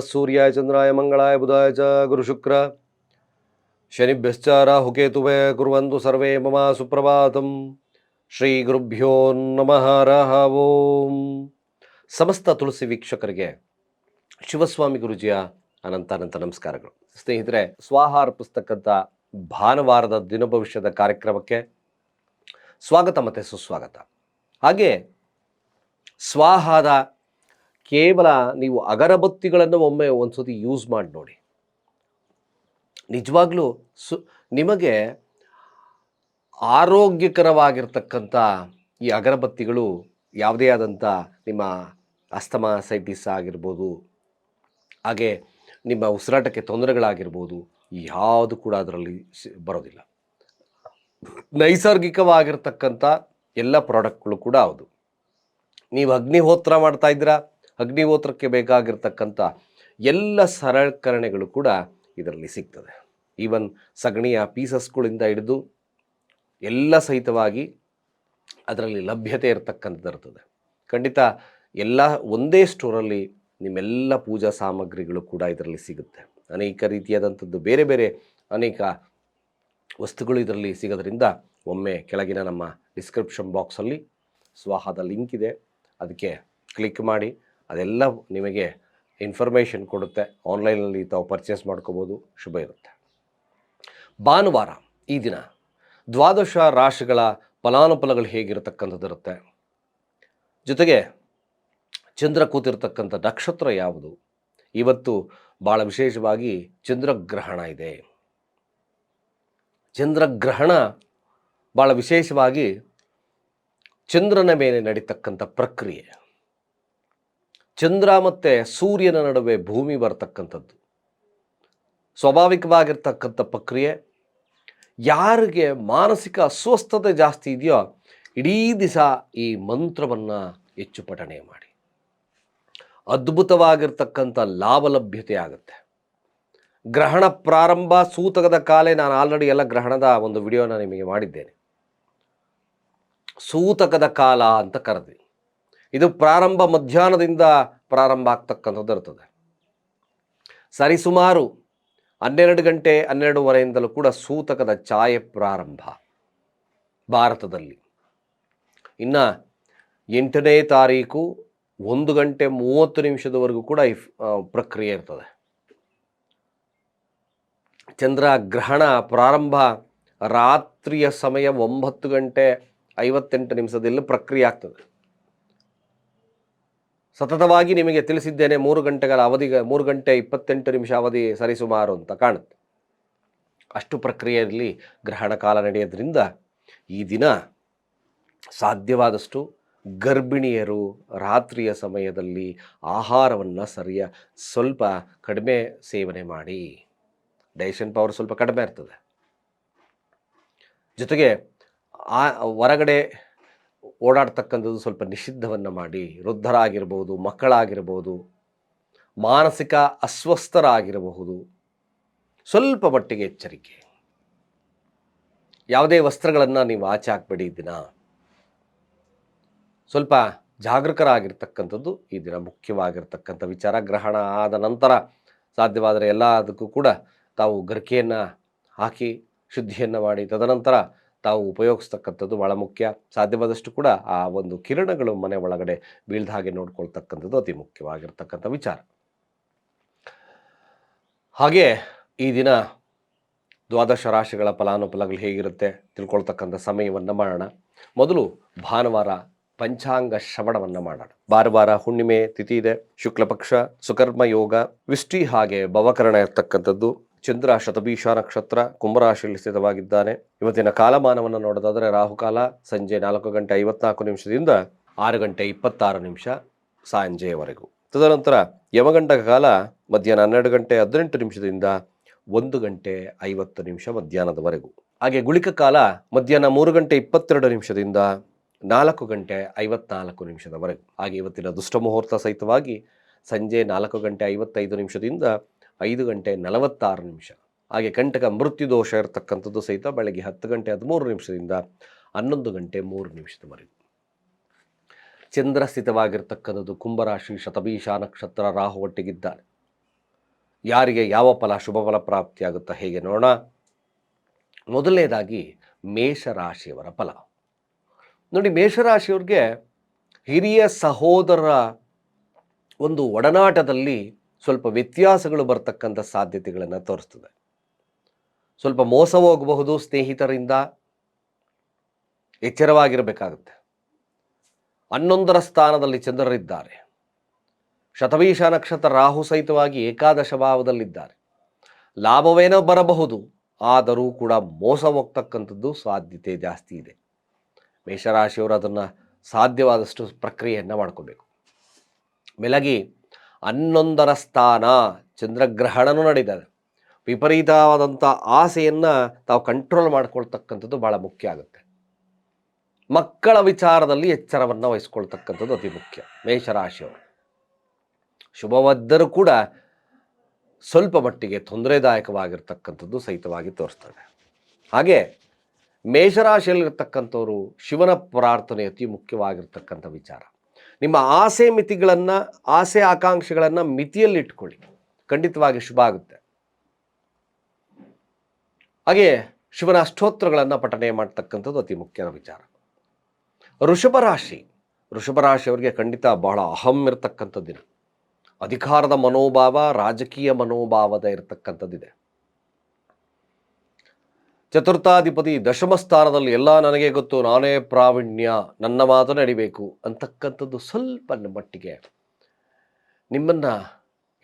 ನಮಃ ಸೂರ್ಯಾಯ ಚಂದ್ರಾಯ ಮಂಗಳಾಯ ಬುಧಾಯ ಚ ಗುರುಶುಕ್ರ ಶನಿಭ್ಯಶ್ಚ ರಾಹುಕೇತುವೆ ಕುರುವಂತು ಸರ್ವೇ ಮಮ ಸುಪ್ರಭಾತಂ. ಶ್ರೀ ಗುರುಭ್ಯೋ ನಮಃ ಓಂ. ಸಮಸ್ತ ತುಳಸಿ ವೀಕ್ಷಕರಿಗೆ ಶಿವಸ್ವಾಮಿ ಗುರುಜಿಯ ಅನಂತ ಅನಂತ ನಮಸ್ಕಾರಗಳು. ಸ್ನೇಹಿತರೆ, ಸ್ವಾಹಾರ ಪುಸ್ತಕದ ಭಾನುವಾರದ ದಿನ ಭವಿಷ್ಯದ ಕಾರ್ಯಕ್ರಮಕ್ಕೆ ಸ್ವಾಗತ ಮತ್ತು ಸುಸ್ವಾಗತ. ಹಾಗೆ ಸ್ವಾಹಾದ ಕೇವಲ ನೀವು ಅಗರಬತ್ತಿಗಳನ್ನು ಒಮ್ಮೆ ಒಂದ್ಸತಿ ಯೂಸ್ ಮಾಡಿ ನೋಡಿ. ನಿಜವಾಗ್ಲೂ ಸು, ನಿಮಗೆ ಆರೋಗ್ಯಕರವಾಗಿರ್ತಕ್ಕಂಥ ಈ ಅಗರಬತ್ತಿಗಳು ಯಾವುದೇ ಆದಂಥ ನಿಮ್ಮ ಅಸ್ತಮಾಸೈಟಿಸ್ ಆಗಿರ್ಬೋದು, ಹಾಗೆ ನಿಮ್ಮ ಉಸಿರಾಟಕ್ಕೆ ತೊಂದರೆಗಳಾಗಿರ್ಬೋದು, ಯಾವುದು ಕೂಡ ಅದರಲ್ಲಿ ಬರೋದಿಲ್ಲ. ನೈಸರ್ಗಿಕವಾಗಿರ್ತಕ್ಕಂಥ ಎಲ್ಲ ಪ್ರಾಡಕ್ಟ್ಗಳು ಕೂಡ ಹೌದು. ನೀವು ಅಗ್ನಿಹೋತ್ರ ಮಾಡ್ತಾ ಇದ್ದೀರಾ? ಅಗ್ನಿಹೋತ್ರಕ್ಕೆ ಬೇಕಾಗಿರ್ತಕ್ಕಂಥ ಎಲ್ಲ ಸರಳಕರಣೆಗಳು ಕೂಡ ಇದರಲ್ಲಿ ಸಿಗ್ತದೆ. ಈವನ್ ಸಗಣಿಯ ಪೀಸಸ್ಗಳಿಂದ ಹಿಡಿದು ಎಲ್ಲ ಸಹಿತವಾಗಿ ಅದರಲ್ಲಿ ಲಭ್ಯತೆ ಇರತಕ್ಕಂಥದ್ದು ಇರ್ತದೆ. ಖಂಡಿತ ಎಲ್ಲ ಒಂದೇ ಸ್ಟೋರಲ್ಲಿ ನಿಮ್ಮೆಲ್ಲ ಪೂಜಾ ಸಾಮಗ್ರಿಗಳು ಕೂಡ ಇದರಲ್ಲಿ ಸಿಗುತ್ತೆ. ಅನೇಕ ರೀತಿಯಾದಂಥದ್ದು ಬೇರೆ ಬೇರೆ ಅನೇಕ ವಸ್ತುಗಳು ಇದರಲ್ಲಿ ಸಿಗೋದ್ರಿಂದ ಒಮ್ಮೆ ಕೆಳಗಿನ ನಮ್ಮ ಡಿಸ್ಕ್ರಿಪ್ಷನ್ ಬಾಕ್ಸಲ್ಲಿ ಸ್ವಾಹದ ಲಿಂಕ್ ಇದೆ. ಅದಕ್ಕೆ ಕ್ಲಿಕ್ ಮಾಡಿ ಅದೆಲ್ಲ ನಿಮಗೆ ಇನ್ಫಾರ್ಮೇಷನ್ ಕೊಡುತ್ತೆ. ಆನ್ಲೈನಲ್ಲಿ ತಾವು ಪರ್ಚೇಸ್ ಮಾಡ್ಕೋಬೋದು. ಶುಭ ಇರುತ್ತೆ. ಭಾನುವಾರ ಈ ದಿನ ದ್ವಾದಶ ರಾಶಿಗಳ ಫಲಾನುಫಲಗಳು ಹೇಗಿರತಕ್ಕಂಥದ್ದಿರುತ್ತೆ ಜೊತೆಗೆ ಚಂದ್ರ ಕೂತಿರ್ತಕ್ಕಂಥ ನಕ್ಷತ್ರ ಯಾವುದು? ಇವತ್ತು ಭಾಳ ವಿಶೇಷವಾಗಿ ಚಂದ್ರಗ್ರಹಣ ಇದೆ. ಚಂದ್ರಗ್ರಹಣ ಭಾಳ ವಿಶೇಷವಾಗಿ ಚಂದ್ರನ ಮೇಲೆ ನಡೀತಕ್ಕಂಥ ಪ್ರಕ್ರಿಯೆ. ಚಂದ್ರ ಮತ್ತು ಸೂರ್ಯನ ನಡುವೆ ಭೂಮಿ ಬರ್ತಕ್ಕಂಥದ್ದು. ಸ್ವಾಭಾವಿಕವಾಗಿರ್ತಕ್ಕಂಥ ಪ್ರಕ್ರಿಯೆ. ಯಾರಿಗೆ ಮಾನಸಿಕ ಅಸ್ವಸ್ಥತೆ ಜಾಸ್ತಿ ಇದೆಯೋ ಇಡೀ ದಿವಸ ಈ ಮಂತ್ರವನ್ನು ಹೆಚ್ಚು ಪಠಣೆ ಮಾಡಿ. ಅದ್ಭುತವಾಗಿರ್ತಕ್ಕಂಥ ಲಾಭ ಲಭ್ಯತೆ ಆಗುತ್ತೆ. ಗ್ರಹಣ ಪ್ರಾರಂಭ ಸೂತಕದ ಕಾಲೇ ನಾನು ಆಲ್ರೆಡಿ ಎಲ್ಲ ಗ್ರಹಣದ ಒಂದು ವಿಡಿಯೋನ ನಿಮಗೆ ಮಾಡಿದ್ದೇನೆ. ಸೂತಕದ ಕಾಲ ಅಂತ ಕರೆದ್ವಿ. ಇದು ಪ್ರಾರಂಭ ಮಧ್ಯಾಹ್ನದಿಂದ ಪ್ರಾರಂಭ ಆಗ್ತಕ್ಕಂಥದ್ದು ಇರ್ತದೆ. ಸರಿಸುಮಾರು ಹನ್ನೆರಡು ಗಂಟೆ ಹನ್ನೆರಡುವರೆಯಿಂದಲೂ ಕೂಡ ಸೂತಕದ ಛಾಯೆ ಪ್ರಾರಂಭ ಭಾರತದಲ್ಲಿ. ಇನ್ನು ಎಂಟನೇ ತಾರೀಕು ಒಂದು ಗಂಟೆ ಮೂವತ್ತು ನಿಮಿಷದವರೆಗೂ ಕೂಡ ಈ ಪ್ರಕ್ರಿಯೆ ಇರ್ತದೆ. ಚಂದ್ರ ಗ್ರಹಣ ಪ್ರಾರಂಭ ರಾತ್ರಿಯ ಸಮಯ ಒಂಬತ್ತು ಗಂಟೆ ಐವತ್ತೆಂಟು ನಿಮಿಷದಲ್ಲಿ ಪ್ರಕ್ರಿಯೆ ಆಗ್ತದೆ. ಸತತವಾಗಿ ನಿಮಗೆ ತಿಳಿಸಿದ್ದೇನೆ ಮೂರು ಗಂಟೆಗಳ ಅವಧಿಗೆ, ಮೂರು ಗಂಟೆ ಇಪ್ಪತ್ತೆಂಟು ನಿಮಿಷ ಅವಧಿ ಸರಿಸುಮಾರು ಅಂತ ಕಾಣುತ್ತೆ. ಅಷ್ಟು ಪ್ರಕ್ರಿಯೆಯಲ್ಲಿ ಗ್ರಹಣ ಕಾಲ ನಡೆಯೋದ್ರಿಂದ ಈ ದಿನ ಸಾಧ್ಯವಾದಷ್ಟು ಗರ್ಭಿಣಿಯರು ರಾತ್ರಿಯ ಸಮಯದಲ್ಲಿ ಆಹಾರವನ್ನು ಸರಿಯ ಸ್ವಲ್ಪ ಕಡಿಮೆ ಸೇವನೆ ಮಾಡಿ. ಡೈಜೆಷನ್ ಪವರ್ ಸ್ವಲ್ಪ ಕಡಿಮೆ ಇರ್ತದೆ. ಜೊತೆಗೆ ಆ ಹೊರಗಡೆ ಓಡಾಡ್ತಕ್ಕಂಥದ್ದು ಸ್ವಲ್ಪ ನಿಷಿದ್ಧವನ್ನು ಮಾಡಿ, ವೃದ್ಧರಾಗಿರ್ಬೋದು, ಮಕ್ಕಳಾಗಿರ್ಬೋದು, ಮಾನಸಿಕ ಅಸ್ವಸ್ಥರಾಗಿರಬಹುದು, ಸ್ವಲ್ಪ ಮಟ್ಟಿಗೆ ಎಚ್ಚರಿಕೆ. ಯಾವುದೇ ವಸ್ತ್ರಗಳನ್ನು ನೀವು ಆಚೆ ಹಾಕ್ಬೇಡಿ ದಿನ. ಸ್ವಲ್ಪ ಜಾಗೃತರಾಗಿರ್ತಕ್ಕಂಥದ್ದು ಈ ದಿನ ಮುಖ್ಯವಾಗಿರ್ತಕ್ಕಂಥ ವಿಚಾರ. ಗ್ರಹಣ ಆದ ನಂತರ ಸಾಧ್ಯವಾದರೆ ಎಲ್ಲದಕ್ಕೂ ಕೂಡ ತಾವು ಗರಿಕೆಯನ್ನು ಹಾಕಿ, ಶುದ್ಧಿಯನ್ನು ಮಾಡಿ, ತದನಂತರ ತಾವು ಉಪಯೋಗಿಸ್ತಕ್ಕಂಥದ್ದು ಭಾಳ ಮುಖ್ಯ. ಸಾಧ್ಯವಾದಷ್ಟು ಕೂಡ ಆ ಒಂದು ಕಿರಣಗಳು ಮನೆ ಒಳಗಡೆ ಬೀಳ್ದ ಹಾಗೆ ನೋಡ್ಕೊಳ್ತಕ್ಕಂಥದ್ದು ಅತಿ ಮುಖ್ಯವಾಗಿರ್ತಕ್ಕಂಥ ವಿಚಾರ. ಹಾಗೆ ಈ ದಿನ ದ್ವಾದಶ ರಾಶಿಗಳ ಫಲಾನುಫಲಗಳು ಹೇಗಿರುತ್ತೆ ತಿಳ್ಕೊಳ್ತಕ್ಕಂಥ ಸಮಯವನ್ನು ಮಾಡೋಣ. ಮೊದಲು ಭಾನುವಾರ ಪಂಚಾಂಗ ಶ್ರವಣವನ್ನು ಮಾಡೋಣ. ಭಾನುವಾರ ಹುಣ್ಣಿಮೆ, ತಿಥಿ ಇದೆ. ಶುಕ್ಲಪಕ್ಷ, ಸುಕರ್ಮ ಯೋಗ ವಿಷ್ಟಿ ಹಾಗೆ ಭವಕರಣ ಇರ್ತಕ್ಕಂಥದ್ದು. ಚಂದ್ರ ಶತಭೀಷ ನಕ್ಷತ್ರ ಕುಂಭರಾಶಿಯಲ್ಲಿ ಸ್ಥಿತವಾಗಿದ್ದಾನೆ. ಇವತ್ತಿನ ಕಾಲಮಾನವನ್ನು ನೋಡೋದಾದರೆ ರಾಹುಕಾಲ ಸಂಜೆ ನಾಲ್ಕು ಗಂಟೆ ಐವತ್ನಾಲ್ಕು ನಿಮಿಷದಿಂದ ಆರು ಗಂಟೆ ಇಪ್ಪತ್ತಾರು ನಿಮಿಷ ಸಂಜೆಯವರೆಗೂ ತದನಂತರ ಯಮಗಂಟಕ ಕಾಲ ಮಧ್ಯಾಹ್ನ ಹನ್ನೆರಡು ಗಂಟೆ ಹದಿನೆಂಟು ನಿಮಿಷದಿಂದ ಒಂದು ಗಂಟೆ ಐವತ್ತು ನಿಮಿಷ ಮಧ್ಯಾಹ್ನದವರೆಗೂ. ಹಾಗೆ ಗುಳಿಕ ಕಾಲ ಮಧ್ಯಾಹ್ನ ಮೂರು ಗಂಟೆ ಇಪ್ಪತ್ತೆರಡು ನಿಮಿಷದಿಂದ ನಾಲ್ಕು ಗಂಟೆ ಐವತ್ನಾಲ್ಕು ನಿಮಿಷದವರೆಗೂ. ಹಾಗೆ ಇವತ್ತಿನ ದುಷ್ಟ ಮುಹೂರ್ತ ಸಹಿತವಾಗಿ ಸಂಜೆ ನಾಲ್ಕು ಗಂಟೆ ಐವತ್ತೈದು ನಿಮಿಷದಿಂದ ಐದು ಗಂಟೆ ನಲವತ್ತಾರು ನಿಮಿಷ. ಹಾಗೆ ಕಂಟಕ ಮೃತ್ಯು ದೋಷ ಇರತಕ್ಕಂಥದ್ದು ಸಹಿತ ಬೆಳಗ್ಗೆ ಹತ್ತು ಗಂಟೆ ಹದಿಮೂರು ನಿಮಿಷದಿಂದ ಹನ್ನೊಂದು ಗಂಟೆ ಮೂರು ನಿಮಿಷದವರೆಗೂ. ಚಂದ್ರ ಸ್ಥಿತವಾಗಿರ್ತಕ್ಕಂಥದ್ದು ಕುಂಭರಾಶಿ ಶತಭೀಷ ನಕ್ಷತ್ರ ರಾಹು ಒಟ್ಟಿಗಿದ್ದಾರೆ. ಯಾರಿಗೆ ಯಾವ ಫಲ ಶುಭ ಫಲ ಪ್ರಾಪ್ತಿಯಾಗುತ್ತಾ ಹೇಗೆ ನೋಡೋಣ. ಮೊದಲನೇದಾಗಿ ಮೇಷರಾಶಿಯವರ ಫಲ. ನೋಡಿ ಮೇಷರಾಶಿಯವ್ರಿಗೆ ಹಿರಿಯ ಸಹೋದರರ ಒಂದು ಒಡನಾಟದಲ್ಲಿ ಸ್ವಲ್ಪ ವ್ಯತ್ಯಾಸಗಳು ಬರ್ತಕ್ಕಂಥ ಸಾಧ್ಯತೆಗಳನ್ನು ತೋರಿಸ್ತದೆ. ಸ್ವಲ್ಪ ಮೋಸ ಹೋಗಬಹುದು ಸ್ನೇಹಿತರಿಂದ, ಎಚ್ಚರವಾಗಿರಬೇಕಾಗುತ್ತೆ. ಹನ್ನೊಂದರ ಸ್ಥಾನದಲ್ಲಿ ಚಂದ್ರರಿದ್ದಾರೆ. ಶತವೀಶ ನಕ್ಷತ್ರ ರಾಹು ಸಹಿತವಾಗಿ ಏಕಾದಶ ಭಾವದಲ್ಲಿದ್ದಾರೆ. ಲಾಭವೇನೋ ಬರಬಹುದು, ಆದರೂ ಕೂಡ ಮೋಸ ಹೋಗ್ತಕ್ಕಂಥದ್ದು ಸಾಧ್ಯತೆ ಜಾಸ್ತಿ ಇದೆ. ಮೇಷರಾಶಿಯವರು ಅದನ್ನು ಸಾಧ್ಯವಾದಷ್ಟು ಪ್ರಕ್ರಿಯೆಯನ್ನು ಮಾಡ್ಕೋಬೇಕು. ಬೆಳಗಿ ಹನ್ನೊಂದರ ಸ್ಥಾನ ಚಂದ್ರಗ್ರಹಣನೂ ನಡೀತದೆ ವಿಪರೀತವಾದಂಥ ಆಸೆಯನ್ನು ತಾವು ಕಂಟ್ರೋಲ್ ಮಾಡ್ಕೊಳ್ತಕ್ಕಂಥದ್ದು ಭಾಳ ಮುಖ್ಯ ಆಗುತ್ತೆ. ಮಕ್ಕಳ ವಿಚಾರದಲ್ಲಿ ಎಚ್ಚರವನ್ನು ವಹಿಸ್ಕೊಳ್ತಕ್ಕಂಥದ್ದು ಅತಿ ಮುಖ್ಯ, ಮೇಷರಾಶಿಯವರು. ಶುಭವದ್ದರೂ ಕೂಡ ಸ್ವಲ್ಪ ಮಟ್ಟಿಗೆ ತೊಂದರೆದಾಯಕವಾಗಿರ್ತಕ್ಕಂಥದ್ದು ಸಹಿತವಾಗಿ ತೋರಿಸ್ತದೆ. ಹಾಗೆ ಮೇಷರಾಶಿಯಲ್ಲಿರ್ತಕ್ಕಂಥವರು ಶಿವನ ಪ್ರಾರ್ಥನೆ ಅತಿ ಮುಖ್ಯವಾಗಿರ್ತಕ್ಕಂಥ ವಿಚಾರ. ನಿಮ್ಮ ಆಸೆ ಮಿತಿಗಳನ್ನು, ಆಸೆ ಆಕಾಂಕ್ಷೆಗಳನ್ನು ಮಿತಿಯಲ್ಲಿಟ್ಕೊಳ್ಳಿ. ಖಂಡಿತವಾಗಿ ಶುಭ ಆಗುತ್ತೆ. ಹಾಗೆ ಶಿವನ ಅಷ್ಟೋತ್ರಗಳನ್ನು ಪಠನೆ ಮಾಡ್ತಕ್ಕಂಥದ್ದು ಅತಿ ಮುಖ್ಯದ ವಿಚಾರ. ಋಷಭ ರಾಶಿ ಋಷಭ ರಾಶಿಯವರಿಗೆ ಖಂಡಿತ ಬಹಳ ಅಹಂ ಇರತಕ್ಕಂಥ ದಿನ ಅಧಿಕಾರದ ಮನೋಭಾವ, ರಾಜಕೀಯ ಮನೋಭಾವದ ಇರತಕ್ಕಂಥದ್ದಿದೆ. ಚತುರ್ಥಾಧಿಪತಿ ದಶಮ ಸ್ಥಾನದಲ್ಲಿ ಎಲ್ಲ ನನಗೆ ಗೊತ್ತು, ನಾನೇ ಪ್ರಾವೀಣ್ಯ, ನನ್ನ ಮಾತು ನಡಿಬೇಕು ಅಂತಕ್ಕಂಥದ್ದು ಸ್ವಲ್ಪ ಮಟ್ಟಿಗೆ ನಿಮ್ಮನ್ನು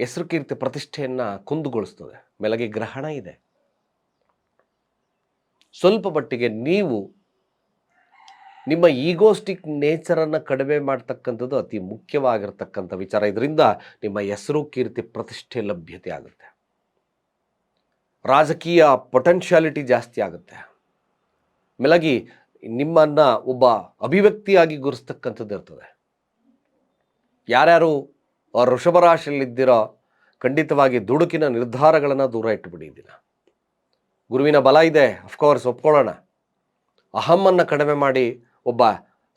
ಹೆಸರು ಕೀರ್ತಿ ಪ್ರತಿಷ್ಠೆಯನ್ನು ಕುಂದುಗೊಳಿಸ್ತದೆ, ಮೆಲಗೆ ಗ್ರಹಣ ಇದೆ. ಸ್ವಲ್ಪ ಮಟ್ಟಿಗೆ ನೀವು ನಿಮ್ಮ ಈಗೋಸ್ಟಿಕ್ ನೇಚರನ್ನು ಕಡಿಮೆ ಮಾಡ್ತಕ್ಕಂಥದ್ದು ಅತಿ ಮುಖ್ಯವಾಗಿರ್ತಕ್ಕಂಥ ವಿಚಾರ. ಇದರಿಂದ ನಿಮ್ಮ ಹೆಸರು ಕೀರ್ತಿ ಪ್ರತಿಷ್ಠೆ ಲಭ್ಯತೆ ಆಗುತ್ತೆ. ರಾಜಕೀಯ ಪೊಟೆನ್ಷಿಯಾಲಿಟಿ ಜಾಸ್ತಿ ಆಗುತ್ತೆ. ಮೇಲಾಗಿ ನಿಮ್ಮನ್ನು ಒಬ್ಬ ಅಭಿವ್ಯಕ್ತಿಯಾಗಿ ಗುರುಸ್ತಕ್ಕಂಥದ್ದು ಇರ್ತದೆ. ಯಾರ್ಯಾರು ಋಷಭ ರಾಶಿಯಲ್ಲಿದ್ದೀರೋ ಖಂಡಿತವಾಗಿ ದುಡುಕಿನ ನಿರ್ಧಾರಗಳನ್ನು ದೂರ ಇಟ್ಟುಬಿಡಿ ಗುರುವಿನ ಬಲ ಇದೆ ಅಫ್ಕೋರ್ಸ್ ಒಪ್ಕೊಳ್ಳೋಣ. ಅಹಮ್ಮನ್ನು ಕಡಿಮೆ ಮಾಡಿ ಒಬ್ಬ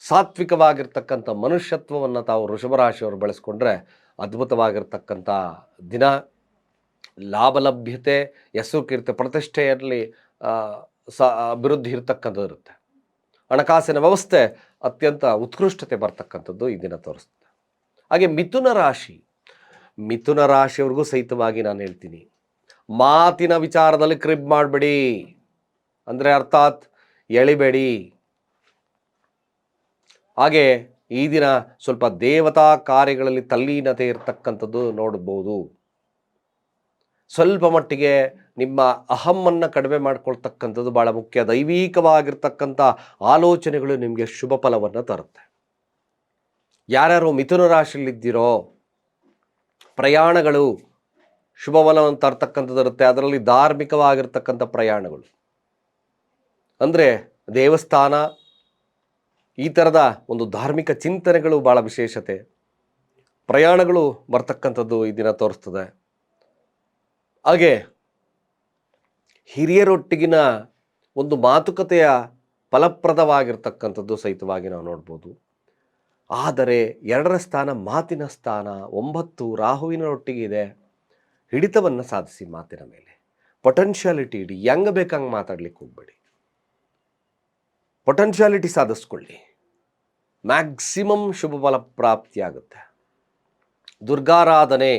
ಸಾತ್ವಿಕವಾಗಿರ್ತಕ್ಕಂಥ ಮನುಷ್ಯತ್ವವನ್ನು ತಾವು ವೃಷಭ ರಾಶಿಯವರು ಬೆಳೆಸ್ಕೊಂಡ್ರೆ ಅದ್ಭುತವಾಗಿರ್ತಕ್ಕಂಥ ದಿನ. ಲಾಭಲಭ್ಯತೆ ಹೆಸರು ಕೀರ್ತಿ ಪ್ರತಿಷ್ಠೆಯಲ್ಲಿ ಸ, ಅಭಿವೃದ್ಧಿ ಇರತಕ್ಕಂಥದ್ದು ಇರುತ್ತೆ. ಹಣಕಾಸಿನ ವ್ಯವಸ್ಥೆ ಅತ್ಯಂತ ಉತ್ಕೃಷ್ಟತೆ ಬರ್ತಕ್ಕಂಥದ್ದು ಈ ದಿನ ತೋರಿಸ್ತದೆ. ಹಾಗೆ ಮಿಥುನ ರಾಶಿ. ಮಿಥುನ ರಾಶಿಯವ್ರಿಗೂ ಸಹಿತವಾಗಿ ನಾನು ಹೇಳ್ತೀನಿ. ಮಾತಿನ ವಿಚಾರದಲ್ಲಿ ಕ್ರಿಬ್ ಮಾಡಬೇಡಿ. ಅಂದರೆ ಅರ್ಥಾತ್ ಎಳಿಬೇಡಿ. ಹಾಗೆ ಈ ದಿನ ಸ್ವಲ್ಪ ದೇವತಾ ಕಾರ್ಯಗಳಲ್ಲಿ ತಲ್ಲೀನತೆ ಇರತಕ್ಕಂಥದ್ದು ನೋಡ್ಬೋದು. ಸ್ವಲ್ಪ ಮಟ್ಟಿಗೆ ನಿಮ್ಮ ಅಹಮ್ಮನ್ನು ಕಡಿಮೆ ಮಾಡ್ಕೊಳ್ತಕ್ಕಂಥದ್ದು ಭಾಳ ಮುಖ್ಯ. ದೈವಿಕವಾಗಿರ್ತಕ್ಕಂಥ ಆಲೋಚನೆಗಳು ನಿಮಗೆ ಶುಭ ಫಲವನ್ನು ತರುತ್ತೆ. ಯಾರ್ಯಾರು ಮಿಥುನ ರಾಶಿಯಲ್ಲಿದ್ದೀರೋ, ಪ್ರಯಾಣಗಳು ಶುಭ ಫಲವನ್ನು ತರ್ತಕ್ಕಂಥದ್ದು ಇರುತ್ತೆ. ಅದರಲ್ಲಿ ಧಾರ್ಮಿಕವಾಗಿರ್ತಕ್ಕಂಥ ಪ್ರಯಾಣಗಳು. ಅಂದರೆ ದೇವಸ್ಥಾನ, ಈ ಥರದ ಒಂದು ಧಾರ್ಮಿಕ ಚಿಂತನೆಗಳು ಭಾಳ ವಿಶೇಷತೆ. ಪ್ರಯಾಣಗಳು ಬರ್ತಕ್ಕಂಥದ್ದು ಈ ದಿನ ತೋರಿಸ್ತದೆ. ಹಾಗೆ ಹಿರಿಯರೊಟ್ಟಿಗಿನ ಒಂದು ಮಾತುಕತೆಯ ಫಲಪ್ರದವಾಗಿರ್ತಕ್ಕಂಥದ್ದು ಸಹಿತವಾಗಿ ನಾವು ನೋಡ್ಬೋದು. ಆದರೆ ಎರಡರ ಸ್ಥಾನ ಮಾತಿನ ಸ್ಥಾನ ಒಂಬತ್ತು ರಾಹುವಿನೊಟ್ಟಿಗೆ ಇದೆ. ಹಿಡಿತವನ್ನು ಸಾಧಿಸಿ ಮಾತಿನ ಮೇಲೆ. ಪೊಟೆನ್ಷಿಯಾಲಿಟಿ ಇಡಿ. ಹೆಂಗೆ ಬೇಕಂಗೆ ಮಾತಾಡ್ಲಿಕ್ಕೆ ಹೋಗ್ಬೇಡಿ. ಪೊಟೆನ್ಷಿಯಾಲಿಟಿ ಸಾಧಿಸ್ಕೊಳ್ಳಿ. ಮ್ಯಾಕ್ಸಿಮಮ್ ಶುಭ ಫಲ ಪ್ರಾಪ್ತಿಯಾಗುತ್ತೆ. ದುರ್ಗಾರಾಧನೆ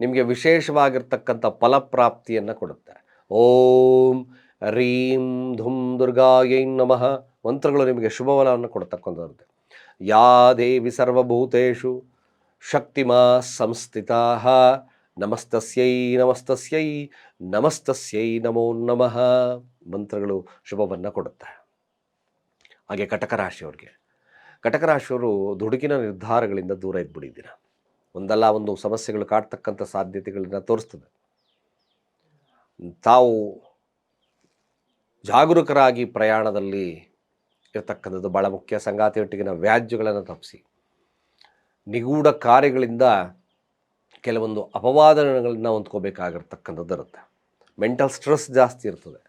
ನಿಮಗೆ ವಿಶೇಷವಾಗಿರ್ತಕ್ಕಂಥ ಫಲಪ್ರಾಪ್ತಿಯನ್ನು ಕೊಡುತ್ತೆ. ಓಂ ರೀಂ ಧುಂ ದುರ್ಗಾಯೈ ನಮಃ ಮಂತ್ರಗಳು ನಿಮಗೆ ಶುಭ ಫಲವನ್ನು ಕೊಡ್ತಕ್ಕಂಥದ್ದು. ಯಾ ದೇವಿ ಸರ್ವಭೂತೇಷು ಶಕ್ತಿಮಾ ಸಂಸ್ಥಿತಾ ನಮಸ್ತಸ್ಯೈ ನಮಸ್ತಸ್ಯೈ ನಮಸ್ತಸ್ಯೈ ನಮೋ ನಮಃ ಮಂತ್ರಗಳು ಶುಭವನ್ನು ಕೊಡುತ್ತೆ. ಹಾಗೆ ಕಟಕ ರಾಶಿಯವ್ರಿಗೆ ಕಟಕ ದುಡುಕಿನ ನಿರ್ಧಾರಗಳಿಂದ ದೂರ ಇದ್ಬಿಟ್ಟಿದ್ದೀರ. ಒಂದಲ್ಲ ಒಂದು ಸಮಸ್ಯೆಗಳು ಕಾಡ್ತಕ್ಕಂಥ ಸಾಧ್ಯತೆಗಳನ್ನ ತೋರಿಸ್ತದೆ. ತಾವು ಜಾಗರೂಕರಾಗಿ ಪ್ರಯಾಣದಲ್ಲಿ ಇರತಕ್ಕಂಥದ್ದು ಭಾಳ ಮುಖ್ಯ. ಸಂಗಾತಿಯೊಟ್ಟಿಗಿನ ವ್ಯಾಜ್ಯಗಳನ್ನು ತಪ್ಪಿಸಿ. ನಿಗೂಢ ಕಾರ್ಯಗಳಿಂದ ಕೆಲವೊಂದು ಅಪವಾದಗಳನ್ನು ಹೊಂದ್ಕೋಬೇಕಾಗಿರ್ತಕ್ಕಂಥದ್ದು ಇರುತ್ತೆ. ಮೆಂಟಲ್ ಸ್ಟ್ರೆಸ್ ಜಾಸ್ತಿ ಇರ್ತದೆ.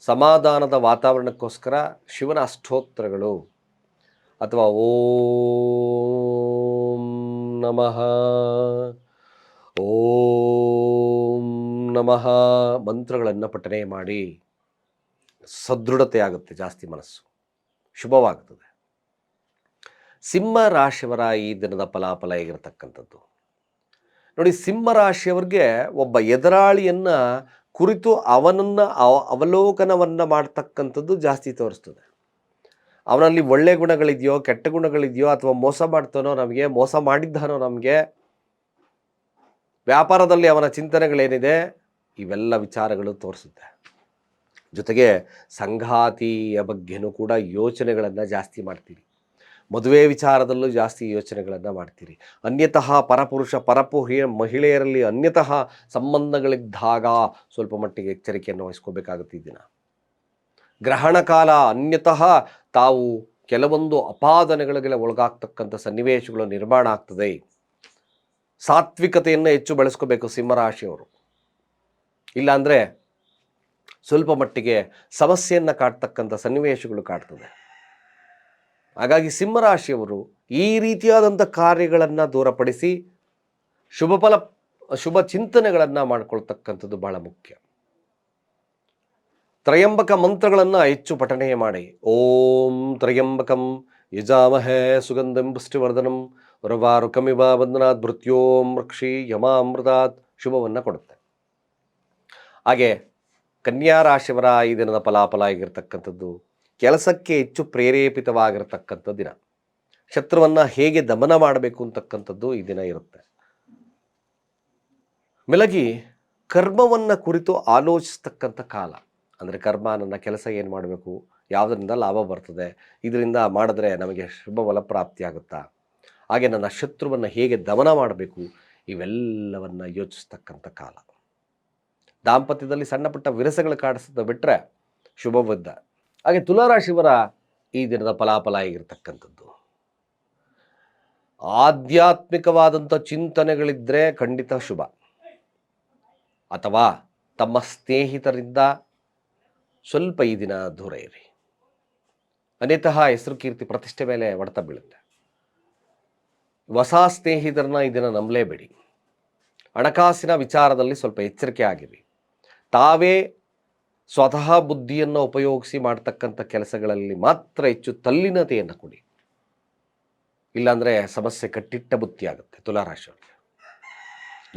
ಸಮಾಧಾನದ ವಾತಾವರಣಕ್ಕೋಸ್ಕರ ಶಿವನ ಅಷ್ಟೋತ್ತರಗಳು ಅಥವಾ ಓಂ ನಮಃ. ಓಂ ನಮಃ. ಮಂತ್ರಗಳನ್ನು ಪಠನೆ ಮಾಡಿ ಸದೃಢತೆ ಆಗುತ್ತೆ ಜಾಸ್ತಿ ಮನಸ್ಸು. ಶುಭವಾಗ್ತದೆ. ಸಿಂಹ ರಾಶಿಯವರ ಈ ದಿನದ ಫಲಾಫಲ ಹೇಗಿರತಕ್ಕಂಥದ್ದು? ನೋಡಿ, ಸಿಂಹ ರಾಶಿಯವರಿಗೆ ಒಬ್ಬ ಎದುರಾಳಿಯನ್ನು ಕುರಿತು ಅವನನ್ನು ಅವಲೋಕನವನ್ನು ಮಾಡ್ತಕ್ಕಂಥದ್ದು ಜಾಸ್ತಿ ತೋರಿಸ್ತದೆ. ಅವನಲ್ಲಿ ಒಳ್ಳೆ ಗುಣಗಳಿದೆಯೋ, ಕೆಟ್ಟ ಗುಣಗಳಿದೆಯೋ ಅಥವಾ ಮೋಸ ಮಾಡ್ತಾನೋ ನಮಗೆ, ಮೋಸ ಮಾಡಿದ್ದಾನೋ ನಮಗೆ, ವ್ಯಾಪಾರದಲ್ಲಿ ಅವನ ಚಿಂತನೆಗಳೇನಿದೆ, ಇವೆಲ್ಲ ವಿಚಾರಗಳು ತೋರಿಸುತ್ತೆ. ಜೊತೆಗೆ ಸಂಗಾತಿಯ ಬಗ್ಗೆನೂ ಕೂಡ ಯೋಚನೆಗಳನ್ನು ಜಾಸ್ತಿ ಮಾಡ್ತೀರಿ. ಮದುವೆ ವಿಚಾರದಲ್ಲೂ ಜಾಸ್ತಿ ಯೋಚನೆಗಳನ್ನು ಮಾಡ್ತೀರಿ. ಅನ್ಯತಃ ಪರಪುರುಷ ಪರಪುಹಿ ಮಹಿಳೆಯರಲ್ಲಿ ಅನ್ಯತಃ ಸಂಬಂಧಗಳಿದ್ದಾಗ ಸ್ವಲ್ಪ ಮಟ್ಟಿಗೆ ಎಚ್ಚರಿಕೆಯನ್ನು ವಹಿಸ್ಕೋಬೇಕಾಗುತ್ತೆ ದಿನ. ಗ್ರಹಣ ಕಾಲ ಅನ್ಯತಃ ತಾವು ಕೆಲವೊಂದು ಅಪಾದನೆಗಳಿಗೆ ಒಳಗಾಗ್ತಕ್ಕಂಥ ಸನ್ನಿವೇಶಗಳು ನಿರ್ಮಾಣ ಆಗ್ತದೆ. ಸಾತ್ವಿಕತೆಯನ್ನು ಹೆಚ್ಚು ಬೆಳೆಸ್ಕೋಬೇಕು ಸಿಂಹರಾಶಿಯವರು. ಇಲ್ಲಾಂದರೆ ಸ್ವಲ್ಪ ಮಟ್ಟಿಗೆ ಸಮಸ್ಯೆಯನ್ನು ಕಾಡ್ತಕ್ಕಂಥ ಸನ್ನಿವೇಶಗಳು ಕಾಡ್ತದೆ. ಹಾಗಾಗಿ ಸಿಂಹರಾಶಿಯವರು ಈ ರೀತಿಯಾದಂಥ ಕಾರ್ಯಗಳನ್ನು ದೂರಪಡಿಸಿ ಶುಭ ಫಲ, ಶುಭ ಚಿಂತನೆಗಳನ್ನು ಮಾಡ್ಕೊಳ್ತಕ್ಕಂಥದ್ದು ಭಾಳ ಮುಖ್ಯ. ತ್ರಯಂಬಕ ಮಂತ್ರಗಳನ್ನು ಹೆಚ್ಚು ಪಠಣೆ ಮಾಡಿ. ಓಂ ತ್ರಯಂಬಕಂ ಯಜಾಮಹೇ ಸುಗಂಧಂ ಪುಷ್ಟಿವರ್ಧನಂ ರವಾರುಕಮಿವ ಬಂಧನಾಥ್ ಮೃತ್ಯೋಂ ರಕ್ಷಿ ಯಮಾಮೃತಾತ್ ಶುಭವನ್ನು ಕೊಡುತ್ತೆ. ಹಾಗೆ ಕನ್ಯಾ ರಾಶಿಯವರ ಈ ದಿನದ ಫಲಾಫಲ ಆಗಿರ್ತಕ್ಕಂಥದ್ದು ಕೆಲಸಕ್ಕೆ ಹೆಚ್ಚು ಪ್ರೇರೇಪಿತವಾಗಿರ್ತಕ್ಕಂಥ ದಿನ. ಶತ್ರುವನ್ನು ಹೇಗೆ ದಮನ ಮಾಡಬೇಕು ಅಂತಕ್ಕಂಥದ್ದು ಈ ದಿನ ಇರುತ್ತೆ. ಮೆಲಗಿ ಕರ್ಮವನ್ನು ಕುರಿತು ಆಲೋಚಿಸ್ತಕ್ಕಂಥ ಕಾಲ. ಅಂದರೆ ಕರ್ಮ ನನ್ನ ಕೆಲಸ ಏನು ಮಾಡಬೇಕು? ಯಾವುದರಿಂದ ಲಾಭ ಬರ್ತದೆ? ಇದರಿಂದ ಮಾಡಿದ್ರೆ ನಮಗೆ ಶುಭ ಫಲಪ್ರಾಪ್ತಿ ಆಗುತ್ತಾ? ಹಾಗೆ ನನ್ನ ಶತ್ರುವನ್ನು ಹೇಗೆ ದಮನ ಮಾಡಬೇಕು? ಇವೆಲ್ಲವನ್ನು ಯೋಚಿಸ್ತಕ್ಕಂಥ ಕಾಲ. ದಾಂಪತ್ಯದಲ್ಲಿ ಸಣ್ಣ ಪುಟ್ಟ ವಿರಸಗಳು ಕಾಡಿಸದ ಬಿಟ್ಟರೆ ಶುಭವಿದ್ದ ಹಾಗೆ ತುಲಾರಾಶಿವರ ಈ ದಿನದ ಫಲಾಫಲ ಆಗಿರ್ತಕ್ಕಂಥದ್ದು. ಆಧ್ಯಾತ್ಮಿಕವಾದಂಥ ಚಿಂತನೆಗಳಿದ್ದರೆ ಖಂಡಿತ ಶುಭ. ಅಥವಾ ತಮ್ಮ ಸ್ನೇಹಿತರಿಂದ ಸ್ವಲ್ಪ ಈ ದಿನ ದೂರ ಇರಿ. ಅನೇತಃ ಹೆಸರು ಕೀರ್ತಿ ಪ್ರತಿಷ್ಠೆ ಮೇಲೆ ಹೊಡೆತ ಬೀಳುತ್ತೆ. ಹೊಸ ಸ್ನೇಹಿತರನ್ನ ಈ ದಿನ ನಂಬಲೇಬೇಡಿ. ಹಣಕಾಸಿನ ವಿಚಾರದಲ್ಲಿ ಸ್ವಲ್ಪ ಎಚ್ಚರಿಕೆ ಆಗಿರಿ. ತಾವೇ ಸ್ವತಃ ಬುದ್ಧಿಯನ್ನು ಉಪಯೋಗಿಸಿ ಮಾಡ್ತಕ್ಕಂಥ ಕೆಲಸಗಳಲ್ಲಿ ಮಾತ್ರ ಹೆಚ್ಚು ತಲ್ಲಿನತೆಯನ್ನು ಕೊಡಿ. ಇಲ್ಲಾಂದರೆ ಸಮಸ್ಯೆ ಕಟ್ಟಿಟ್ಟ ಬುತ್ತಿ ಆಗುತ್ತೆ ತುಲಾರಾಶಿಯವರಿಗೆ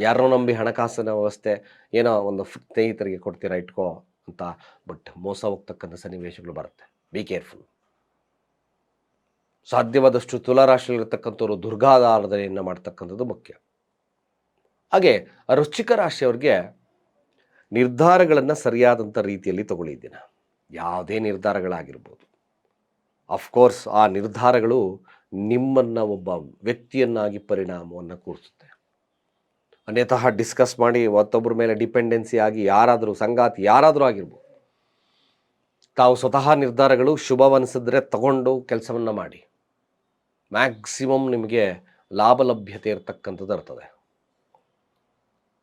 ಯಾರೋ ನಂಬಿ ಹಣಕಾಸಿನ ವ್ಯವಸ್ಥೆ ಏನೋ ಒಂದು ಸ್ನೇಹಿತರಿಗೆ ಕೊಡ್ತೀರಾ ಇಟ್ಕೋ. ಅಂತ ಬಟ್ ಮೋಸ ಹೋಗ್ತಕ್ಕಂಥ ಸನ್ನಿವೇಶಗಳು ಬರುತ್ತೆ. ಬಿ ಕೇರ್ಫುಲ್ ಸಾಧ್ಯವಾದಷ್ಟು ತುಲಾರಾಶಿಯಲ್ಲಿರ್ತಕ್ಕಂಥವ್ರು ದುರ್ಗಾಧಾರಧನೆಯನ್ನು ಮಾಡ್ತಕ್ಕಂಥದ್ದು ಮುಖ್ಯ. ಹಾಗೆ ವೃಶ್ಚಿಕ ರಾಶಿಯವ್ರಿಗೆ ನಿರ್ಧಾರಗಳನ್ನು ಸರಿಯಾದಂಥ ರೀತಿಯಲ್ಲಿ ತಗೊಳ್ಳಿದ್ದೀನ ಯಾವುದೇ ನಿರ್ಧಾರಗಳಾಗಿರ್ಬೋದು. ಅಫ್ಕೋರ್ಸ್ ಆ ನಿರ್ಧಾರಗಳು ನಿಮ್ಮನ್ನು ಒಬ್ಬ ವ್ಯಕ್ತಿಯನ್ನಾಗಿ ಪರಿಣಾಮವನ್ನು ಕೂರಿಸುತ್ತೆ. ಅನ್ಯತಃ ಡಿಸ್ಕಸ್ ಮಾಡಿ ಮತ್ತೊಬ್ಬರ ಮೇಲೆ ಡಿಪೆಂಡೆನ್ಸಿ ಆಗಿ ಯಾರಾದರೂ, ಸಂಗಾತಿ ಯಾರಾದರೂ ಆಗಿರ್ಬೋದು, ತಾವು ಸ್ವತಃ ನಿರ್ಧಾರಗಳು ಶುಭವನಿಸಿದ್ರೆ ತಗೊಂಡು ಕೆಲಸವನ್ನು ಮಾಡಿ. ಮ್ಯಾಕ್ಸಿಮಮ್ ನಿಮಗೆ ಲಾಭ ಲಭ್ಯತೆ ಇರತಕ್ಕಂಥದ್ದು ಇರ್ತದೆ.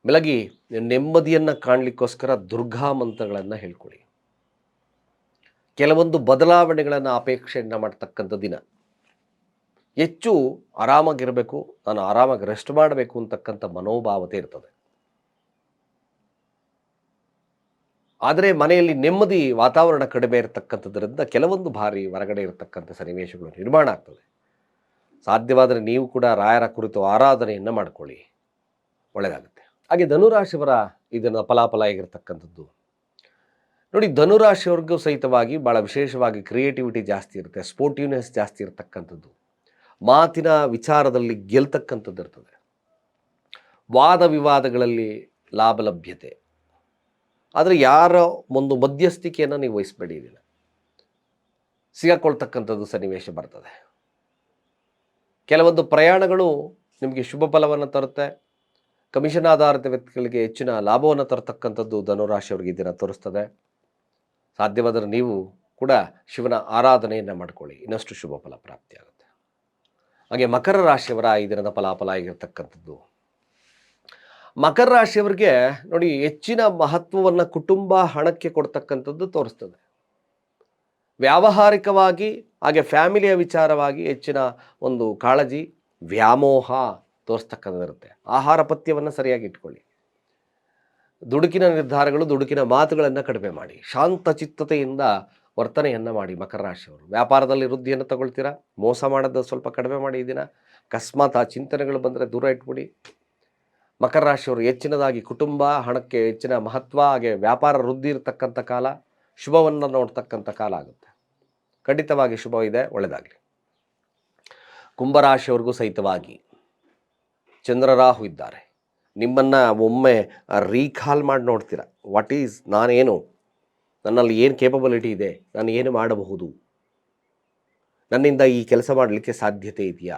ಬೆಳಗಿ ನೆಮ್ಮದಿಯನ್ನು ಕಾಣಲಿಕ್ಕೋಸ್ಕರ ದುರ್ಗಾ ಮಂತ್ರಗಳನ್ನು ಹೇಳ್ಕೊಳ್ಳಿ. ಕೆಲವೊಂದು ಬದಲಾವಣೆಗಳನ್ನು ಅಪೇಕ್ಷೆಯನ್ನು ಮಾಡ್ತಕ್ಕಂಥ ದಿನ. ಹೆಚ್ಚು ಆರಾಮಾಗಿರಬೇಕು, ನಾನು ಆರಾಮಾಗಿ ರೆಸ್ಟ್ ಮಾಡಬೇಕು ಅಂತಕ್ಕಂಥ ಮನೋಭಾವತೆ ಇರ್ತದೆ ಆದರೆ ಮನೆಯಲ್ಲಿ ನೆಮ್ಮದಿ ವಾತಾವರಣ ಕಡಿಮೆ ಇರತಕ್ಕಂಥದ್ರಿಂದ ಕೆಲವೊಂದು ಬಾರಿ ಹೊರಗಡೆ ಇರತಕ್ಕಂಥ ಸನ್ನಿವೇಶಗಳು ನಿರ್ಮಾಣ ಆಗ್ತದೆ. ಸಾಧ್ಯವಾದರೆ ನೀವು ಕೂಡ ರಾಯರ ಕುರಿತು ಆರಾಧನೆಯನ್ನು ಮಾಡಿಕೊಳ್ಳಿ. ಒಳ್ಳೆಯದಾಗುತ್ತೆ. ಹಾಗೆ ಧನುರಾಶಿಯವರ ಇದನ್ನು ಫಲಾಫಲ ಆಗಿರತಕ್ಕಂಥದ್ದು. ನೋಡಿ, ಧನುರಾಶಿಯವ್ರಿಗೂ ಸಹಿತವಾಗಿ ಭಾಳ ವಿಶೇಷವಾಗಿ ಕ್ರಿಯೇಟಿವಿಟಿ ಜಾಸ್ತಿ ಇರುತ್ತೆ ಸ್ಪೋರ್ಟಿವ್ನೆಸ್ ಜಾಸ್ತಿ ಇರತಕ್ಕಂಥದ್ದು. ಮಾತಿನ ವಿಚಾರದಲ್ಲಿ ಗೆಲ್ತಕ್ಕಂಥದ್ದು ಇರ್ತದೆ. ವಾದ ವಿವಾದಗಳಲ್ಲಿ ಲಾಭ ಲಭ್ಯತೆ. ಆದರೆ ಯಾರ ಒಂದು ಮಧ್ಯಸ್ಥಿಕೆಯನ್ನು ನೀವು ವಹಿಸ್ಬೇಡಿ ಇದನ್ನ. ಸಿಗಾಕೊಳ್ತಕ್ಕಂಥದ್ದು ಸನ್ನಿವೇಶ ಬರ್ತದೆ. ಕೆಲವೊಂದು ಪ್ರಯಾಣಗಳು ನಿಮಗೆ ಶುಭ ಫಲವನ್ನು ತರುತ್ತೆ. ಕಮಿಷನ್ ಆಧಾರಿತ ವ್ಯಕ್ತಿಗಳಿಗೆ ಹೆಚ್ಚಿನ ಲಾಭವನ್ನು ತರತಕ್ಕಂಥದ್ದು ಧನುರಾಶಿಯವ್ರಿಗೆ ಇದನ್ನು ತೋರಿಸ್ತದೆ. ಸಾಧ್ಯವಾದರೆ ನೀವು ಕೂಡ ಶಿವನ ಆರಾಧನೆಯನ್ನು ಮಾಡಿಕೊಳ್ಳಿ. ಇನ್ನಷ್ಟು ಶುಭ ಫಲ ಪ್ರಾಪ್ತಿಯಾಗುತ್ತೆ. ಹಾಗೆ ಮಕರ ರಾಶಿಯವರ ಈ ದಿನದ ಫಲಾಫಲ ಆಗಿರ್ತಕ್ಕಂಥದ್ದು. ಮಕರ ರಾಶಿಯವರಿಗೆ ನೋಡಿ ಹೆಚ್ಚಿನ ಮಹತ್ವವನ್ನು ಕುಟುಂಬ ಹಣಕ್ಕೆ ಕೊಡ್ತಕ್ಕಂಥದ್ದು ತೋರಿಸ್ತದೆ. ವ್ಯಾವಹಾರಿಕವಾಗಿ ಹಾಗೆ ಫ್ಯಾಮಿಲಿಯ ವಿಚಾರವಾಗಿ ಹೆಚ್ಚಿನ ಒಂದು ಕಾಳಜಿ, ವ್ಯಾಮೋಹ ತೋರಿಸ್ತಕ್ಕಂಥದ್ದಿರುತ್ತೆ. ಆಹಾರ ಪಥ್ಯವನ್ನು ಸರಿಯಾಗಿ ಇಟ್ಕೊಳ್ಳಿ. ದುಡುಕಿನ ನಿರ್ಧಾರಗಳು, ದುಡುಕಿನ ಮಾತುಗಳನ್ನು ಕಡಿಮೆ ಮಾಡಿ. ಶಾಂತ ಚಿತ್ತತೆಯಿಂದ ವರ್ತನೆಯನ್ನು ಮಾಡಿ ಮಕರ ರಾಶಿಯವರು. ವ್ಯಾಪಾರದಲ್ಲಿ ವೃದ್ಧಿಯನ್ನು ತಗೊಳ್ತೀರಾ? ಮೋಸ ಮಾಡೋದು ಸ್ವಲ್ಪ ಕಡಿಮೆ ಮಾಡಿ ಈ ದಿನ. ಅಕಸ್ಮಾತ್ ಆ ಚಿಂತನೆಗಳು ಬಂದರೆ ದೂರ ಇಟ್ಬಿಡಿ. ಮಕರ ರಾಶಿಯವರು ಹೆಚ್ಚಿನದಾಗಿ ಕುಟುಂಬ, ಹಣಕ್ಕೆ ಹೆಚ್ಚಿನ ಮಹತ್ವ, ಹಾಗೆ ವ್ಯಾಪಾರ ವೃದ್ಧಿ ಇರತಕ್ಕಂಥ ಕಾಲ, ಶುಭವನ್ನು ನೋಡ್ತಕ್ಕಂಥ ಕಾಲ ಆಗುತ್ತೆ. ಖಂಡಿತವಾಗಿ ಶುಭ ಇದೆ ಒಳ್ಳೆಯದಾಗಲಿ ಕುಂಭರಾಶಿಯವ್ರಿಗೂ ಸಹಿತವಾಗಿ ಚಂದ್ರರಾಹು ಇದ್ದಾರೆ. ನಿಮ್ಮನ್ನು ಒಮ್ಮೆ ರೀಕಾಲ್ ಮಾಡಿ ನೋಡ್ತೀರ. ವಾಟ್ ಈಸ್ ನಾನೇನು ನನ್ನಲ್ಲಿ ಏನು ಕೇಪಬಿಲಿಟಿ ಇದೆ, ನಾನು ಏನು ಮಾಡಬಹುದು? ನನ್ನಿಂದ ಈ ಕೆಲಸ ಮಾಡಲಿಕ್ಕೆ ಸಾಧ್ಯತೆ ಇದೆಯಾ?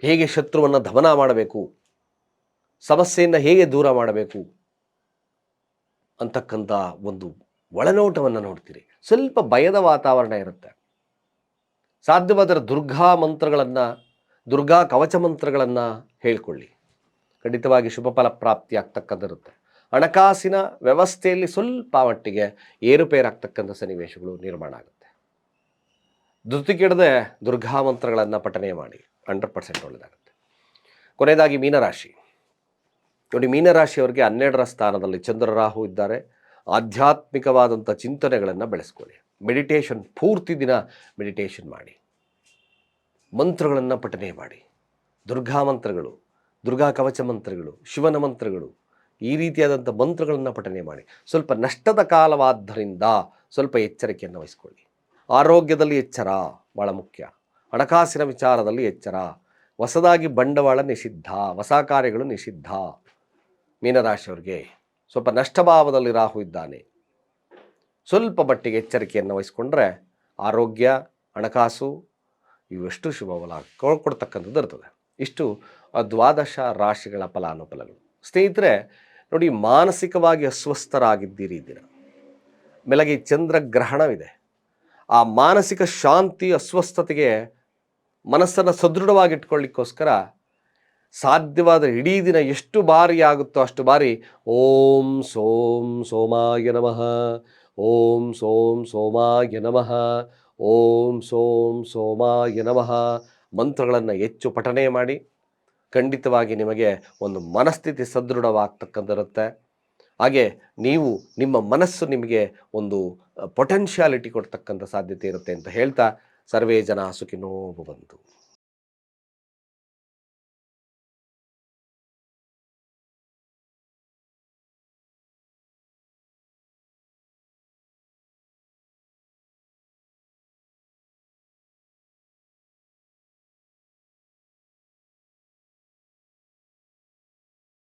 ಹೇಗೆ ಶತ್ರುವನ್ನು ದಮನ ಮಾಡಬೇಕು? ಸಮಸ್ಯೆಯನ್ನು ಹೇಗೆ ದೂರ ಮಾಡಬೇಕು? ಅಂತಕ್ಕಂಥ ಒಂದು ಒಳನೋಟವನ್ನು ನೋಡ್ತೀರಿ. ಸ್ವಲ್ಪ ಭಯದ ವಾತಾವರಣ ಇರುತ್ತೆ. ಸಾಧ್ಯವಾದರೆ ದುರ್ಗಾ ಮಂತ್ರಗಳನ್ನು, ದುರ್ಗಾ ಕವಚ ಮಂತ್ರಗಳನ್ನು ಹೇಳ್ಕೊಳ್ಳಿ. ಖಂಡಿತವಾಗಿ ಶುಭ ಫಲ ಪ್ರಾಪ್ತಿ ಹಣಕಾಸಿನ ವ್ಯವಸ್ಥೆಯಲ್ಲಿ ಸ್ವಲ್ಪ ಮಟ್ಟಿಗೆ ಏರುಪೇರಾಗ್ತಕ್ಕಂಥ ಸನ್ನಿವೇಶಗಳು ನಿರ್ಮಾಣ ಆಗುತ್ತೆ. ಧೃತಿಗಿಡದೆ ದುರ್ಗಾ ಮಂತ್ರಗಳನ್ನು ಪಠನೆ ಮಾಡಿ ಹಂಡ್ರೆಡ್ ಪರ್ಸೆಂಟ್ ಒಳ್ಳೆಯದಾಗುತ್ತೆ ಕೊನೆಯದಾಗಿ ಮೀನರಾಶಿ. ನೋಡಿ, ಮೀನರಾಶಿಯವರಿಗೆ ಹನ್ನೆರಡರ ಸ್ಥಾನದಲ್ಲಿ ಚಂದ್ರರಾಹು ಇದ್ದಾರೆ. ಆಧ್ಯಾತ್ಮಿಕವಾದಂಥ ಚಿಂತನೆಗಳನ್ನು ಬೆಳೆಸ್ಕೊಳ್ಳಿ. ಮೆಡಿಟೇಷನ್, ಪೂರ್ತಿ ದಿನ ಮೆಡಿಟೇಷನ್ ಮಾಡಿ. ಮಂತ್ರಗಳನ್ನು ಪಠನೆ ಮಾಡಿ. ದುರ್ಗಾ ಮಂತ್ರಗಳು ದುರ್ಗಾ ಕವಚ ಮಂತ್ರಗಳು, ಶಿವನ ಮಂತ್ರಗಳು ಈ ರೀತಿಯಾದಂಥ ಮಂತ್ರಗಳನ್ನು ಪಠನೆ ಮಾಡಿ. ಸ್ವಲ್ಪ ನಷ್ಟದ ಕಾಲವಾದ್ದರಿಂದ ಸ್ವಲ್ಪ ಎಚ್ಚರಿಕೆಯನ್ನು ವಹಿಸ್ಕೊಳ್ಳಿ. ಆರೋಗ್ಯದಲ್ಲಿ ಎಚ್ಚರ ಭಾಳ ಮುಖ್ಯ. ಹಣಕಾಸಿನ ವಿಚಾರದಲ್ಲಿ ಎಚ್ಚರ. ಹೊಸದಾಗಿ ಬಂಡವಾಳ ನಿಷಿದ್ಧ. ಹೊಸ ಕಾರ್ಯಗಳು ನಿಷಿದ್ಧ. ಮೀನರಾಶಿಯವರಿಗೆ ಸ್ವಲ್ಪ ನಷ್ಟಭಾವದಲ್ಲಿ ರಾಹು ಇದ್ದಾನೆ. ಸ್ವಲ್ಪ ಮಟ್ಟಿಗೆ ಎಚ್ಚರಿಕೆಯನ್ನು ವಹಿಸ್ಕೊಂಡ್ರೆ ಆರೋಗ್ಯ, ಹಣಕಾಸು ಇವೆಷ್ಟು ಶುಭ ಫಲ ಕೊಡ್ತಕ್ಕಂಥದ್ದು ಇರ್ತದೆ. ಇಷ್ಟು ದ್ವಾದಶ ರಾಶಿಗಳ ಫಲಾನುಫಲಗಳು. ಸ್ನೇಹಿತರೆ ನೋಡಿ, ಮಾನಸಿಕವಾಗಿ ಅಸ್ವಸ್ಥರಾಗಿದ್ದೀರಿ ಇದ್ದೀರ ಮೇಲಾಗಿ ಚಂದ್ರಗ್ರಹಣವಿದೆ ಆ ಮಾನಸಿಕ ಶಾಂತಿ, ಅಸ್ವಸ್ಥತೆಗೆ ಮನಸ್ಸನ್ನು ಸದೃಢವಾಗಿಟ್ಕೊಳ್ಳಿಕ್ಕೋಸ್ಕರ ಸಾಧ್ಯವಾದ ಇಡೀ ದಿನ ಎಷ್ಟು ಬಾರಿ ಆಗುತ್ತೋ ಅಷ್ಟು ಬಾರಿ ಓಂ ಸೋಂ ಸೋಮಾಯ ನಮಃ, ಓಂ ಸೋಂ ಸೋಮಾಯ ನಮಃ, ಓಂ ಸೋಂ ಸೋಮಾಯ ನಮಃ ಮಂತ್ರಗಳನ್ನು ಹೆಚ್ಚು ಪಠನೆ ಮಾಡಿ ಖಂಡಿತವಾಗಿ ನಿಮಗೆ ಒಂದು ಮನಸ್ಥಿತಿ ಸದೃಢವಾಗ್ತಕ್ಕಂಥದ್ದಿರುತ್ತೆ. ಹಾಗೆ ನೀವು ನಿಮ್ಮ ಮನಸ್ಸು ನಿಮಗೆ ಒಂದು ಪೊಟೆನ್ಷಿಯಾಲಿಟಿ ಕೊಡ್ತಕ್ಕಂಥ ಸಾಧ್ಯತೆ ಇರುತ್ತೆ ಅಂತ ಹೇಳ್ತಾ ಸರ್ವೇ ಜನ ಸುಖಿನೋ ಭವಂತು.